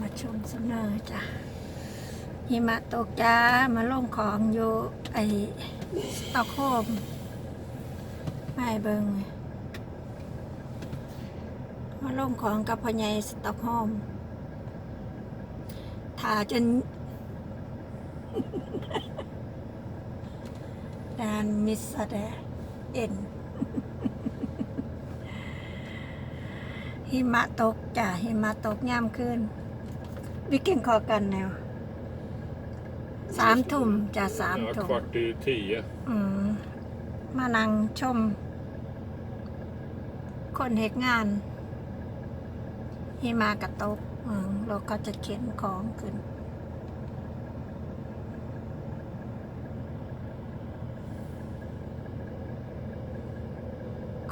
มาชมเสนอจ้ะหิมะตกจ้ามาลงของอยู่ไอตอกโฮล์มไม่เบิงมาลงของกับพ่อใหญ่สตอกโฮมถ่าจนดานมิสแดเอ็นหิมะตกจ้ะหิมะตกย่ำขึ้น วิกเก่งคอกันแนวสามทุ่มจ้ะสาม Ja, ทุ่ม kvart i tio. อืมมานั่งชม คนเหตุงานหิมะกระตกอืมเราก็จะเข็นของขึ้น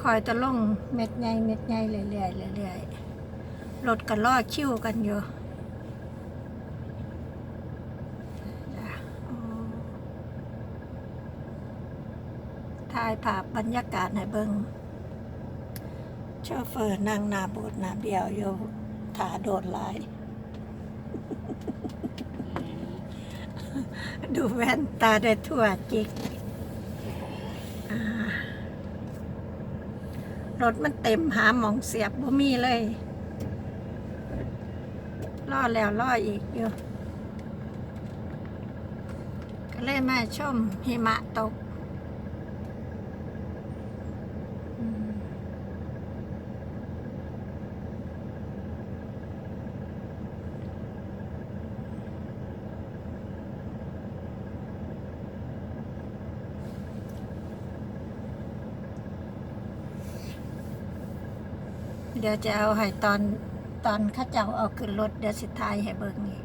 คอยจะลงเม็ดใหญ่เม็ดใหญ่เรื่อยๆเรื่อยๆรถก็ล่อคิวกันอยู่จ้ะอืม ถ่ายภาพบรรยากาศให้เบิงโชเฟอร์นั่งนาโบดนาเบียวอยู่ถาโดดหลาย ดูแว่นตาได้ทั่วจิก รถมันเต็มหาหมองเสียบบ่มีเลยล่อแล้วล่ออีกอยู่ ก็เลยมาชมหิมะตก เดี๋ยวจะเอาให้ตอนตอนข้าเจ้าเอาขึ้นรถเดี๋ยวสิทายให้เบิ่งอี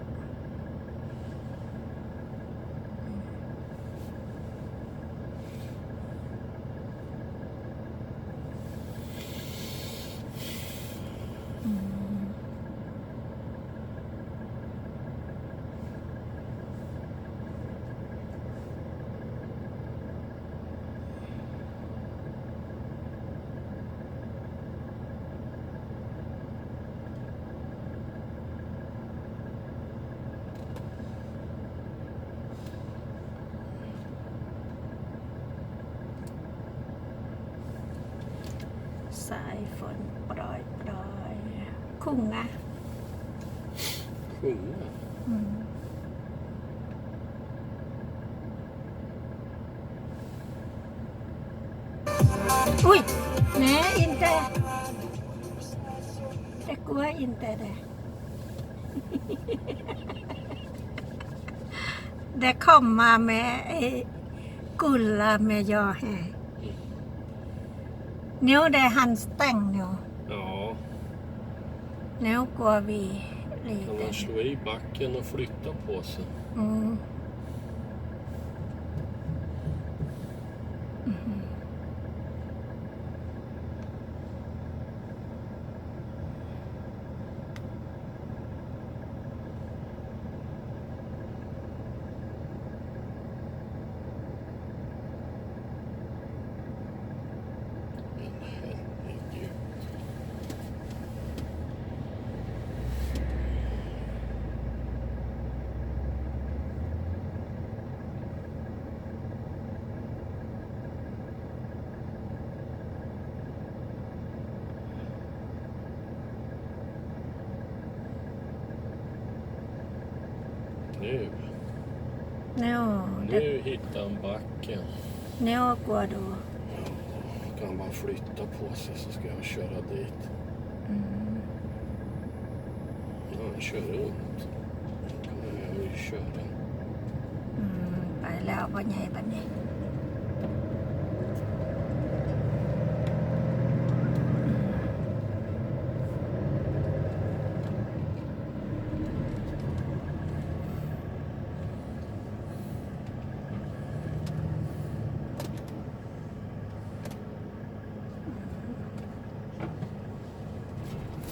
สายฝนปล่อยปล่อยคุ้งนะ Sjunga? อืมอุ้ยแหนอินเตอร์แต่กลัวอินเตอร์เด้ det komma med eh, gulla med jag här. Nu det är hans stäng nu. Ja, Nu går vi kan lite. man slå i backen och flytta på sig? Mm. Mhm. Nu. Ja, det... Nu hittar han backen. Ja, går då. Kan bara flytta på sig så ska jag köra dit. Mm. Ja, han kör runt. Då kommer jag ju köra. Mm, bara lava nej, bara nej.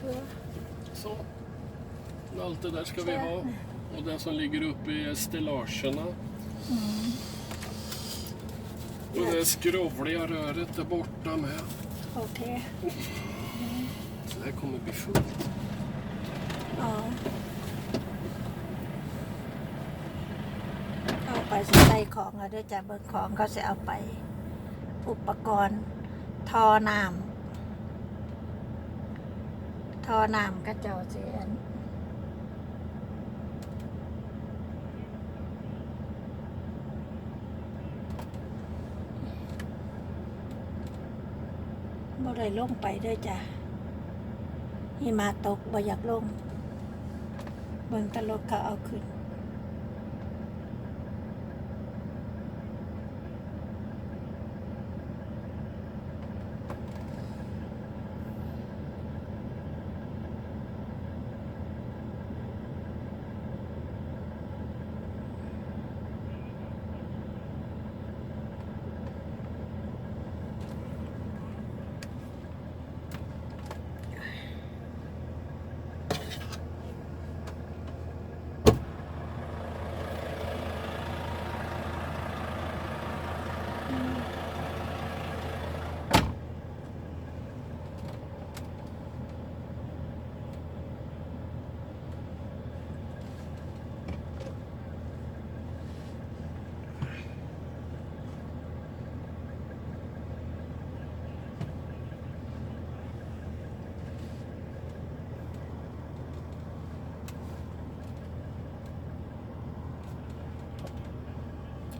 ชัวร์ Så. Allt det där ska vi ha. Och den som ligger uppe är stellagerna. Och det skrovliga röret där borta med. โอเค Så det här kommer bli fullt. อ๋อเอาไปใส่ของแล้วด้วยจ้ะเบิกของเขาจะเอาไป อุปกรณ์ ทอน้ำ ทอน้ำก็เจ้าเสียนบ่ได้ลงไปด้วยจ้ะหิมาตกบ่อยากลงเบิ่งตลกเขาเอาขึ้น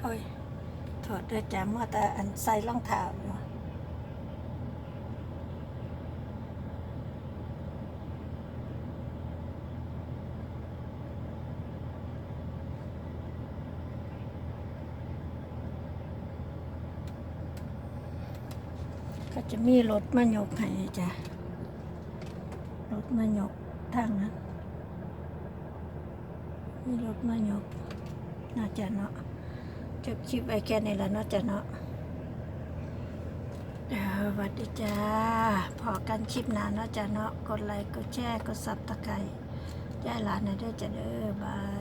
โอ้ยถอดด้วยจ้ะมื่อแต่อันใส่รองเท้าอยู่ก็จะมีรถมายกให้จ้ะ รถมายกทางนั้นมีรถมายกน่าจะเนาะ จบคลิปไว้แค่นี้แล้วเนาะจ้ะเนาะวสวัสดีจ้า พอกันคลิปหน้าเนาะจ้ะเนาะ กดไลค์ กดแชร์ กดซับตะไคร้ย่ายหลานหน่อยด้อจ้ะเด้อบาย